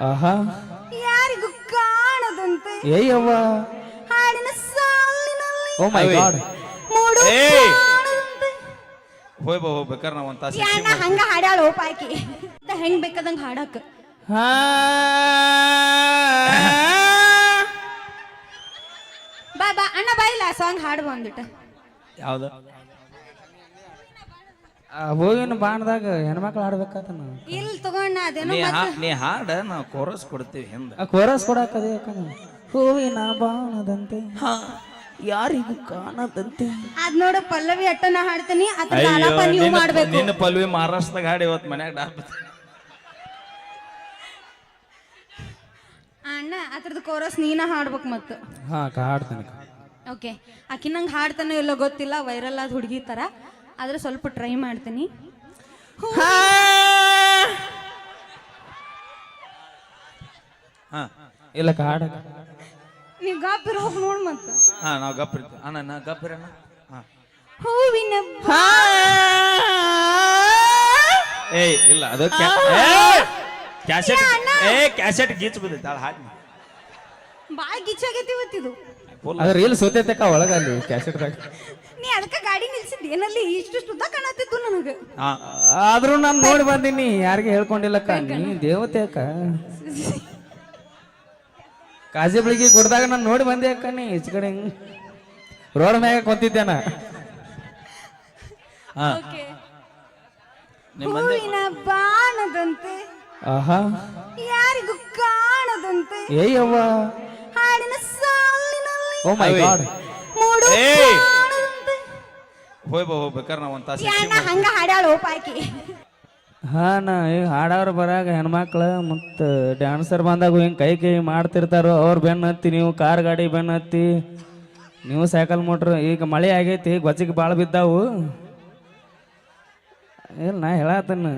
ಆಹಾ. ಯಾರಿಗೂ ಕಾಣದಂತೆ ಏಯವ್ವ. ಹಾಡಿನ ಸಾಲಿನಲ್ಲಿ ಓ ಮೈ. ಗಾಡ್ ಮೂಡು. ಹೋಯ್ ಬಾ ಹೋಗ್ಬೇಕಾರೆ ನಾವು ಒಂದು ತಾಸು ಯಾನ ಹಂಗ ಹಾಡ್ಯಾಳ ಓಪಾಕಿ ಹೆಂಗ್ ಬೇಕಾದಂಗ ಹಾಡಕ್? ಹಾ. ಬಾ ಬಾ ಅಣ್ಣ ಬಾಯಿಲ್ಲ ಸಾಂಗ್ ಹಾಡು ಬಂದ್ಬಿಟ್ಟ ಯಾವ್ದು? ಆ ಹೂವಿನ ಬಾಣದಾಗ ಹೆಣ್ಮಕ್ಳು ಆಡ್ಬೇಕಾತ ನಾವು. ಇಲ್ಲಿ ತಗೊಂಡ ಅದೇನೋ ನೀ ಮತ್ತ್ ಹಾ ನೀ ಹಾಡ ನಾವು ಕೋರಸ್ ಕೊಡ್ತೀವಿ ಹಿಂದ. ಆ ಕೋರಸ್ ಕೊಡಾಕದೆ ಹೂವಿನ ಬಾಣದಂತೆ. ಯಾರಿಗೂ ಕಾಣದಂತೆ. ಅದ್ ನೋಡ ಪಲ್ಲವಿ ಅಟ್ಟನ ಹಾಡ್ತೀನಿ ಅದ್ರ ಆಲಾಪ ನೀವು ನಿನ್ನ- ಮಾಡ್ಬೇಕು. ನಿನ್ನ ಪಲ್ವಿ ಮಹಾರಾಷ್ಟ್ರದಾಗ ಹಾಡಿ ಇವತ್ತು ಮನ್ಯಾಗ ಡಾಬ್ ಅಣ್ಣ ಅದ್ರದ್ದು ಕೋರಸ್ ನೀನ ಹಾಡ್ಬೇಕು ಮತ್ತ ಹಾ ಹಾಡ್ತಾನೆ ಓಕೆ. ಆಕಿ ನಂಗೆ ಹಾಡ್ತಾನೆ ಎಲ್ಲೋ ಗೊತ್ತಿಲ್ಲ ವೈರಲ್ ಆದ ಹುಡುಗಿ ತರ. ಆದ್ರೆ ಸ್ವಲ್ಪ ಟ್ರೈ ಮಾಡ್ತೀನಿ. ಹಾ. ಇಲ್ಲ ಕಾಡ ನೀವು ಗಾಪಿರೋ ನೋಡ್ ಮತ್ತ. ಹಾ ನಾವು ಗಪ್ಪಿರ ಅಣ್ಣ ನಾ ಗಪ್ಪಿರ ಹಾ. ಹೂವಿನ ಏಯ್ ಇಲ್ಲ ಅದು ಕ್ಯಾಸೆಟ್ ಏ ಕ್ಯಾಸೆಟ್ ಗೀಚ್ ಬಿದ್ದೈತೆ ಅಳ ಹಾಡಿ ಬಾಳ ಗಿಚ್ಚಾಗೈತಿ ಇವತ್ತಿದು. ಅದ್ರ ರೀಲ್ ಸೋತೈತಕ್ಕ ಒಳಗ ಅಲ್ಲಿ ಕ್ಯಾಸೆಟ್ದಾಗ. ನೀ ಅದಕ್ಕ ಗಾಡಿ ನಿಲ್ಸಿದ್ ಏನಲ್ಲಿ? ಇಷ್ಟು ಶುದ್ಧ ಕಾಣತ್ತಿತ್ತು ನನಗೆ. ಆದ್ರೂ ನಾನು ನೋಡಿ ಬಂದಿನಿ. ಯಾರಿಗೆ ಹೇಳ್ಕೊಂಡಿಲ್ಲಕ್ಕ? ನೀ ದೇವತೆ ಅಕ್ಕ. ಕಾಜಿ ಬೆಳಿಗ್ಗೆ ಕುಡ್ದಾಗ ನಾನು ನೋಡಿ ಬಂದೆ ಅಕ್ಕ ನೀ. ಈಚ ಕಡೆ ಹಿಂಗ್ ರೋಡ್ ಮ್ಯಾಗ ಕುಂತಿದ್ದೇನ ಹಾ ಹೂವಿನ ಬಾಣದಂತೆ. ಆಹಾ. ಯಾರಿಗೂ ಕಾಣದಂತೆ. ಏಯವ್ವ ಹಾಡಿನ ಸಾಲಿನಲ್ಲಿ ಓ ಮೈ. ಗಾಡ್ ಮೂಡು ಏಯ್! ಹೋಯ್ ಬಾ ಹೋಗ್ಬೇಕಾರೆ ನಾವು ಹಂಗ ಹಾಡ್ಯಾಳ ಹಾ ನಾ ಈಗ ಹಾಡವ್ರು ಬರಾಗ ಹೆಣ್ಮಕ್ಳು ಮತ್ತು ಡ್ಯಾನ್ಸರ್ ಬಂದಾಗ ಹಿಂಗೆ ಕೈ ಕೈ ಮಾಡ್ತಿರ್ತಾರೋ ಅವ್ರು ಬೆನ್ನತ್ತಿ ನೀವು ಕಾರ್ ಗಾಡಿ ಬೆನ್ನತ್ತಿ ನೀವು ಸೈಕಲ್ ಮೋಟ್ರ್ ಈಗ ಮಳೆ ಆಗೈತಿ ಗೊಜ್ಜಿಗೆ ಭಾಳ ಬಿದ್ದಾವು. ಇಲ್ಲ ನಾ ಹೇಳತ್ತನ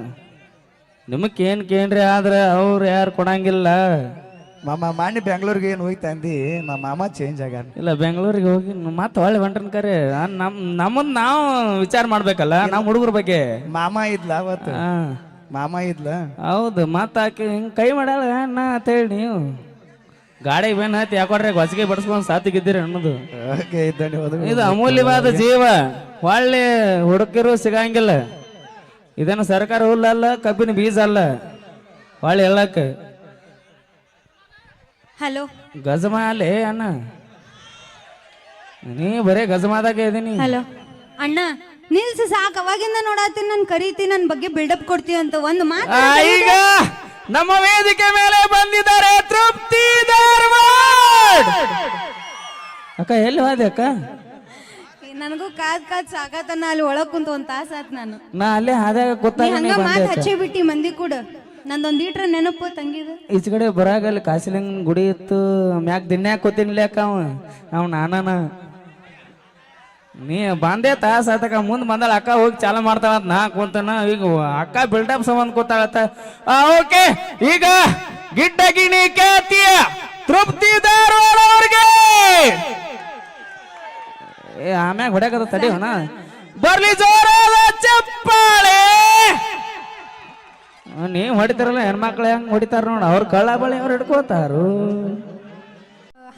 ನಿಮಗೆ ಏನು ಕೇನ್ರಿ ಆದ್ರೆ ಅವ್ರು ಯಾರು ಕೊಡಂಗಿಲ್ಲ. ಮಾಮ ಮಾನ್ಯ ಬೆಂಗಳೂರಿಗೆ ಏನು ಹೋಯ್ತಾ ಅಂದಿ ನಮ್ಮ ಮಾಮ ಚೇಂಜ್ ಆಗ್ಯಾನ. ಇಲ್ಲ ಬೆಂಗಳೂರಿಗೆ ಹೋಗಿ ಮತ್ತೆ ಹೊಳ್ಳಿ ಹೊಂಟ್ರನ್ ಕರೆ. ನಮ್ಮ ನಮ್ಮದು ನಾವು ವಿಚಾರ ಮಾಡ್ಬೇಕಲ್ಲ ನಮ್ಮ ಹುಡುಗರ ಬಗ್ಗೆ. ಮಾಮ ಇದ್ಲ ಅವತ್ತು. ಮಾಮ ಇದ್ಲ? ಹೌದು ಮತ್ತೆ ಆಕೆ ಹಿಂಗೆ ಕೈ ಮಾಡ್ಯಾಳ ಅಣ್ಣ ಅಂತೇಳಿ ನೀವು. ಗಾಡಿ ಬೇನ್ ಹತ್ತಿ ಯಾಕೊಡ್ರೆ ಹೊಸಗೆ ಬಡಿಸ್ಕೊಂಡು ಸಾತಿಗಿದ್ದೀರಿ ಅನ್ನೋದು. ಇದು ಅಮೂಲ್ಯವಾದ ಜೀವ. ಒಳ್ಳೆ ಹುಡುಕಿರು ಸಿಗಂಗಿಲ್ಲ. ಇದೇನು ಸರ್ಕಾರ ಹುಲ್ಲ ಅಲ್ಲ ಕಬ್ಬಿನ ಬೀಜ ಅಲ್ಲ. ಒಳ್ಳೆ ಹೇಳಕ್ಕೆ ಹಲೋ. ಗಜಮಾಲೆ ಅಣ್ಣ. ನೀ ಬರೇ ಗಜಮಾದಾಗ ಇದೀನಿ. ಹಲೋ. ಅಣ್ಣ ನಿಲ್ಸು ಸಾಕು. ಅವಾಗಿಂದ ನೋಡತ್ತೀನಿ ನನ್ ಕರೀತಿ ನನ್ ಬಗ್ಗೆ ಬಿಲ್ಡಪ್ ಕೊಡ್ತೀವಿ ಅಂತ ಒಂದು ಮಾತು ಆ, ಈಗ ನಮ್ಮ ವೇದಿಕೆ ಮೇಲೆ ಬಂದಿದ್ದಾರೆ ತೃಪ್ತಿ ಧಾರವಾಡ್. ಅಕ್ಕ ಎಲ್ಲಿ ಹೋದೆ ಅಕ್ಕ? ನನಗೂ ಕಾದ್ ಕಾದ್ ಸಾಕಾತನ ಅಲ್ಲಿ ಒಳಗ್ ಕುಂತ ಒಂದ್ ತಾಸ ಆತ್ ನಾನು. ನಾ ಅಲ್ಲೇ ಹಾದ್ಯಾಗ ನೀ ನೀ ಹಂಗ ಬಂದೆ ಮಾತ್ ಹಚ್ಚೇ ಬಿಟ್ಟಿ ಮಂದಿ ಕೂಡ. ನಂದೊಂದ್ ಈಟ್ರ ನೆನಪು ತಂಗಿದು. ಈಚ ಕಡೆ ಬರಾಗ ಅಲ್ಲಿ ಕಾಸಿಲಿಂಗ್ ಗುಡಿ ಇತ್ತು, ಮ್ಯಾಗ ದಿನ ಕೂತಿನ್ಲೇಕ ಅವ, ಅವ್ ನಾನನ. ನೀ ಬಂದೆ ತಾಸ ಆತಕ ಮುಂದ್ ಬಂದಾಳ ಅಕ್ಕ ಹೋಗಿ ಚಾಲ ಮಾಡ್ತಾಳ ಅಂತ ನಾ ಕೂತನ, ಈಗ ಅಕ್ಕ ಬಿಲ್ಡಪ್ ಸಂಬಂಧ ಕೂತಾಳತ್ತ. ಓಕೆ, ಈಗ ಗಿಡ್ಡ ಗಿಣಿ ಖ್ಯಾತಿಯ ತೃಪ್ತಿ ಧಾರವಾಡ ಆಮ್ಯಾಗ ಹೊಡ್ಯಾಕದ ತಡಿಯೋಣ ಬರ್ಲಿ ಜೋರಾದ ಚಪ್ಪಾಳೆ! ನೀವ್ ಹೊಡಿತಾರಲ್ಲ ಹೆಣ್ಮಕ್ಳು ಹೆಂಗ್ ಹೊಡಿತಾರ ನೋಡ. ಅವ್ರ ಕಳ್ಳ ಬಳಿ ಅವ್ರು ಹಿಡ್ಕೋತಾರು.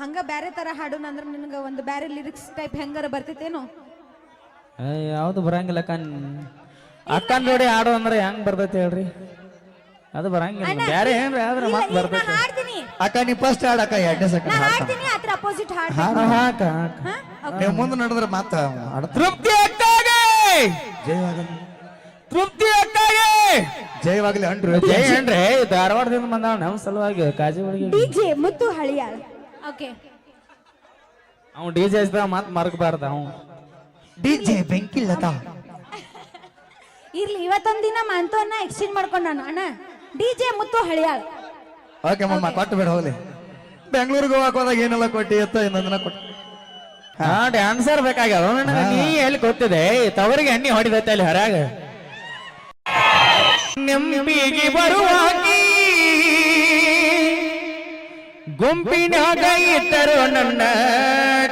ಹಂಗ ಬ್ಯಾರೆ ತರ ಹಾಡು ಅಂದ್ರೆ ನಿನಗೆ ಒಂದು ಬ್ಯಾರೆ ಲಿರಿಕ್ಸ್ ಟೈಪ್ ಹೆಂಗಾರ ಬರ್ತೈತೇನು ಯಾವ್ದು ಬರಂಗಿಲ್ಲ ಅಕ್ಕ ಅಕ್ಕನ್ ಜೋಡಿ ಆಡು ಅಂದ್ರೆ ಹೆಂಗ್ ಬರ್ತೈತಿ ಹೇಳ್ರಿ? ಅದು ಬರಂಗಿಲ್ಲ. ಬ್ಯಾರೆ ಏನ್ರಿ ಆದ್ರೆ ಮತ್ತೆ ಬರ್ತೈತಿ. ಹಾಡ್ತೀನಿ. ಅಕ್ಕ ನೀ ಫಸ್ಟ್ ಹಾಡ ಅಕ್ಕ ಎರಡನೇ ನಾ ಸೆಕೆಂಡ್ ಹಾಡ್ತೀನಿ ಅದ್ರ ಅಪೋಸಿಟ್ ಹಾಡ್ ಹಾ, ಹಾಕ ಹಾಕ. ನೀವು ಮುಂದೆ ನಡೆದ್ರೆ ಮಾತ ಹಾಡ ತೃಪ್ತಿ ಅಕ್ಕಾಗೆ! ಜಯವಾಗಲಿ. ತೃಪ್ತಿ ಅಕ್ಕಾಗೆ ಜಯವಾಗಲಿ ಅಂಡ್ರು ಜಯ ಏನ್ರಿ ಧಾರವಾಡದಿಂದ ಬಂದ ನಮ್ ಸಲುವಾಗಿ ಕಾಜಿ ಒಳಗೆ ಡಿಜೆ ಮುತ್ತು ಹಳಿಯಾಳ್ ಓಕೆ. ಅವ್ ಡಿ ಜೆ ಹಚ್ಚಿದ ಮತ್ ಮರ್ಕಬಾರ್ದ ಅವ್. ಡಿ ಜೆ ಬೆಂಕಿ ಲತಾ ಇರ್ಲಿ ಇವತ್ತೊಂದ್ ದಿನ ಮಂತವನ್ನ ಎಕ್ಸ್ಚೇಂಜ್ ಮಾಡ್ಕೊಂಡ ನಾನು. ಅಣ್ಣ ಡಿಜೆ ಮುತ್ತು ಹಳಿಯಾಳ್ ಓಕೆ ಮಮ್ಮ ಕೊಟ್ಟು ಬಿಡ ಹೋಗ್ಲಿ. ಬೆಂಗಳೂರಿಗೆ ಹೋಗಕ್ ಹೋದಾಗ ಏನೆಲ್ಲ ಕೊಟ್ಟಿ? ಎತ್ತ ದಿನ ಕೊಟ್ಟು. ಹಾ ಡ್ಯಾನ್ಸರ್ ಬೇಕಾಗ್ಯಾವ ನನಗೆ ನೀ ಎಲ್ಲಿ ಗೊತ್ತಿದೆ? ತವರಿಗೆ ಎಣ್ಣೆ ಹೊಡಿದೈತೆ ಅಲ್ಲಿ ಹೊರಗ. ನೆಂಬಿಗೆ ಬರುವಾಗಿ ಗುಂಪಿನಾಗ ಇದ್ದರು ನನ್ನ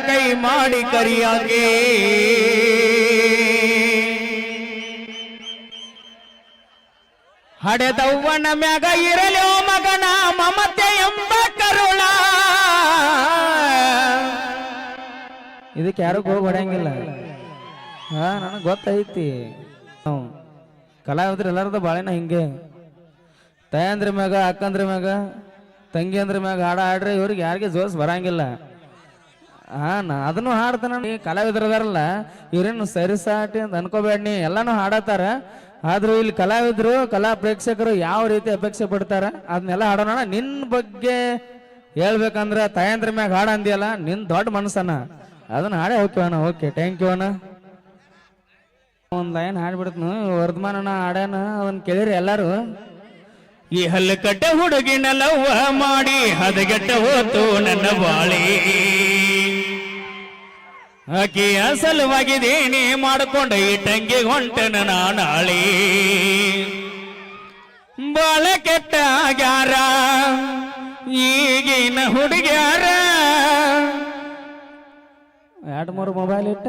ಕೈ ಮಾಡಿ ಕರಿಯಾಗೆ ಹಡೆದವ್ವನ ಮ್ಯಾಗ ಇರಲೋ ಮಗನ ಮಮತೆ ಎಂಬ ಕರುಳ ಇದಕ್ಕೆ ಯಾರು ಹೋಗಿ ಹೊಡೆಯಂಗಿಲ್ಲ ಹಾ, ನನಗೆ ಗೊತ್ತೈತಿ. ಹ್ಞೂ ಕಲಾವಿದ್ರು ಎಲ್ಲರದು ಬಾಳೆನ ಹಿಂಗೆ. ತಾಯಂದ್ರ ಮ್ಯಾಗ, ಅಕ್ಕಂದ್ರ ಮ್ಯಾಗ ತಂಗಿ ಅಂದ್ರ ಮ್ಯಾಗ ಹಾಡ ಹಾಡ್ರಿ ಇವ್ರಿಗೆ ಯಾರಿಗೆ ಜೋಸ್ ಬರಂಗಿಲ್ಲ. ಹಾ ನಾ ಅದನ್ನು ಹಾಡ್ತಾನ ನೀ ಕಲಾವಿದ್ರು ಅದಾರಲ್ಲ, ಇವ್ರೇನು ಸರಿಸಾಟಿ ಅಂತ ಅನ್ಕೋಬೇಡಿ ಎಲ್ಲಾನು ಹಾಡತ್ತಾರ. ಆದ್ರೂ ಇಲ್ಲಿ ಕಲಾವಿದ್ರು, ಕಲಾ ಪ್ರೇಕ್ಷಕರು ಯಾವ ರೀತಿ ಅಪೇಕ್ಷೆ ಪಡ್ತಾರ, ಅದನ್ನೆಲ್ಲ ಹಾಡೋಣ ನಿನ್ ಬಗ್ಗೆ ಹೇಳ್ಬೇಕಂದ್ರೆ ತಾಯಂದ್ರ ಮ್ಯಾಗ ಹಾಡ ಅಂದಿಯಲ್ಲ, ನಿನ್ ದೊಡ್ಡ ಮನಸ್ಸನ ಅದನ್ನ ಹಾಡೇ ಹೋಗ್ತೀವಣ್ಣ ಓಕೆ ಥ್ಯಾಂಕ್ ಯು ಅಣ್ಣ. ಒಂದ್ ಲೈನ್ ಹಾಡ್ಬಿಡ್ತನು, ವರ್ಧಮಾನನ ಹಾಡ್ಯಾನ ಅದನ್ನ ಕೇಳಿರಿ ಎಲ್ಲಾರು. ಈ ಹಲ್ಲು ಕಟ್ಟ ಹುಡುಗಿನ ಲವ್ವ ಮಾಡಿ, ಹದಗೆಟ್ಟ ಹೋತು ನನ್ನ ಬಾಳಿ. ಆಕೆಯ ಸಲುವಾಗಿದೇನೆ ಮಾಡಿಕೊಂಡ ಈ ಟಂಗಿ ಹೊಂಟನ ನಾಳಿ ಬಾಳ ಕೆಟ್ಟ ಆಗ್ಯಾರ, ಈಗಿನ ಹುಡುಗ್ಯಾರ. ಎರಡು ಮೂರು ಮೊಬೈಲ್ ಇಟ್ಟ.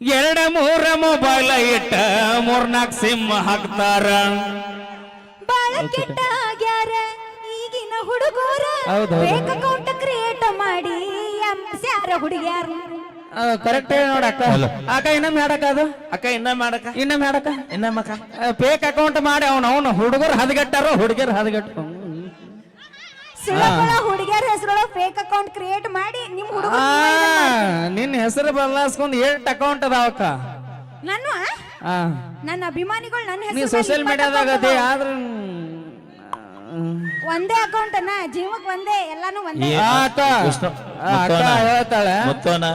ಎರಡ ಮೂರ ಮೊಬೈಲ್ ಇಟ್ಟ ಮೂರ್ನಾಲ್ಕು ಸಿಮ್ ಹಾಕ್ತಾರ. ಬಾಳ ಕೆಟ್ಟ ಆಗ್ಯಾರ ಈಗಿನ ಹುಡುಗರ. ಫೇಕ್ ಅಕೌಂಟ್ ಕ್ರಿಯೇಟ್ ಮಾಡಿ ಹುಡುಗಿಯಾರ. ಹುಡುಗ್ಯಾರ ಕರೆಕ್ಟ್ ನೋಡಕ್ಕ ನೋಡ ಅಕ್ಕ. ಅಕ್ಕ ಇನ್ನೊಮ್ಮೆ ಮಾಡಕ್ಕ ಅದು? ಅಕ್ಕ ಇನ್ನೊಮ್ಮೆ ಮಾಡಕ ಇನ್ನೊಮ್ಮೆ ಹಾಡಕ್ಕ? ಇನ್ನಮ್ಮಕ್ಕ ಪೇಕ್ ಅಕೌಂಟ್ ಮಾಡಿ ಅವನು ಅವನು ಹುಡುಗರು ಹದಗೆಟ್ಟಾರೋ ಹುಡುಗಿಯರು ಹದಗೆಟ್ಟು ಸುಳ್ಳಗಳ ಹುಡುಗಿಯರ ಹೆಸರೊಳಗ ಫೇಕ್ ಅಕೌಂಟ್ ಕ್ರಿಯೇಟ್ ಮಾಡಿ ನಿಮ್ ಹುಡುಗ ನಿನ್ನ ಹೆಸರು ಬದಲಾಯಿಸ್ಕೊಂಡು ಏಟ್ ಅಕೌಂಟ್ ಅದಾವಕ್ಕ ನಾನು ಆ? ಆ. ನನ್ನ ಅಭಿಮಾನಿಗಳು ನನ್ನ ನೀ ಹೆಸರು ಸೋಷಿಯಲ್ ಮೀಡಿಯಾದಾಗ ಅದೇ ಆದ್ರ ಒಂದೇ ಅಕೌಂಟ್ ಅನ್ನ ಜೀವಕ್ ಒಂದೇ ಎಲ್ಲಾನು ಒಂದೇ. ಆ ಅಕ್ಕ. ಹೇಳ್ತಾಳೆ. ಮುತ್ತೋನ?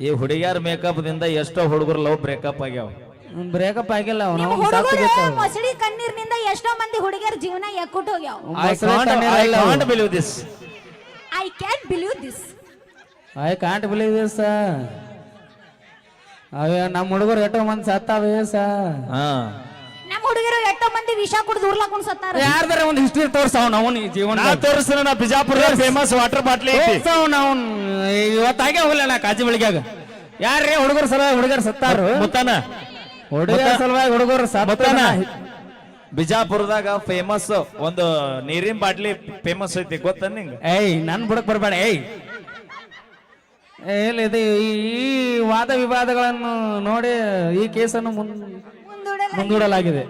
ಈ ಹುಡುಗಿಯರ ಮೇಕಪ್ ದಿಂದ ಎಷ್ಟೋ ಹುಡುಗರು ಲವ್ ಬ್ರೇಕಪ್ ಆಗ್ಯಾವ. ಬ್ರೇಕಪ್ ಆಗಿಲ್ಲ ಅವನು. ನಿಮ್ ಅವ್ನು ಸತ್ತು ಹುಡುಗರು ಮೊಸಳಿ ಕಣ್ಣೀರ್ನಿಂದ ಎಷ್ಟೋ ಮಂದಿ ಹುಡುಗಿಯರ ಜೀವನ ಎಕ್ಕುಟ್ ಹೋಗ್ಯಾವ. ಮೊಸಳೆ ಅವು. Believe this I can believe this I can't believe this ಅವೇ ನಮ್ಮ ಹುಡುಗರು ಎಷ್ಟೋ ಮಂದಿ ಸತ್ತಾವೆ ಸ ಹಾ. ನಮ್ಮ ಹುಡುಗರು ಎಷ್ಟೋ ಮಂದಿ ವಿಷ ಕುಡ್ದು ಉರ್ಲಾಕೊಂಡ್ ಸತ್ತಾರ. ಯಾರ್ದಾರ ಒಂದು ಹಿಸ್ಟ್ರಿ ತೋರ್ಸವ್ ಅವನು ಜೀವನ ನಾ ತೋರಿಸ್ತೀನಿ ನಾ ಬಿಜಾಪುರ ಫೇಮಸ್ ವಾಟರ್ ಬಾಟ್ಲಿ ಐತಿ. ತೋರ್ಸವ್ ಅವನ್. ಇವತ್ತಾಗೆ ಹೋಗ್ಲಿಲ್ಲ ನಾ ಕಾಜಿ ಬೆಳಿಗ್ಯಾಗ. ಯಾರೇ ಹುಡುಗರು ಸಲ ಹುಡುಗರು ಸತ್ತಾರು? ಮುತ್ತಾನ ಹುಡುಗರ ಸಲುವಾಗಿ ಹುಡುಗರು ಸತ್ತಾನ ಬಿಜಾಪುರದಾಗ ಫೇಮಸ್ ಒಂದು ನೀರಿನ ಬಾಟ್ಲಿ ಫೇಮಸ್ ಐತಿ ಗೊತ್ತ ನಿಂಗ? ಏಯ್ ನನ್ ಬುಡಕ್ ಬರ್ಬೇಡ ಏಯ್. ಏಲ್ ಇದು ಈ ಈ ವಾದ ವಿವಾದಗಳನ್ನು ನೋಡಿ ಈ ಕೇಸನ್ನು ಮುಂದೂಡಲಾಗಿದೆ.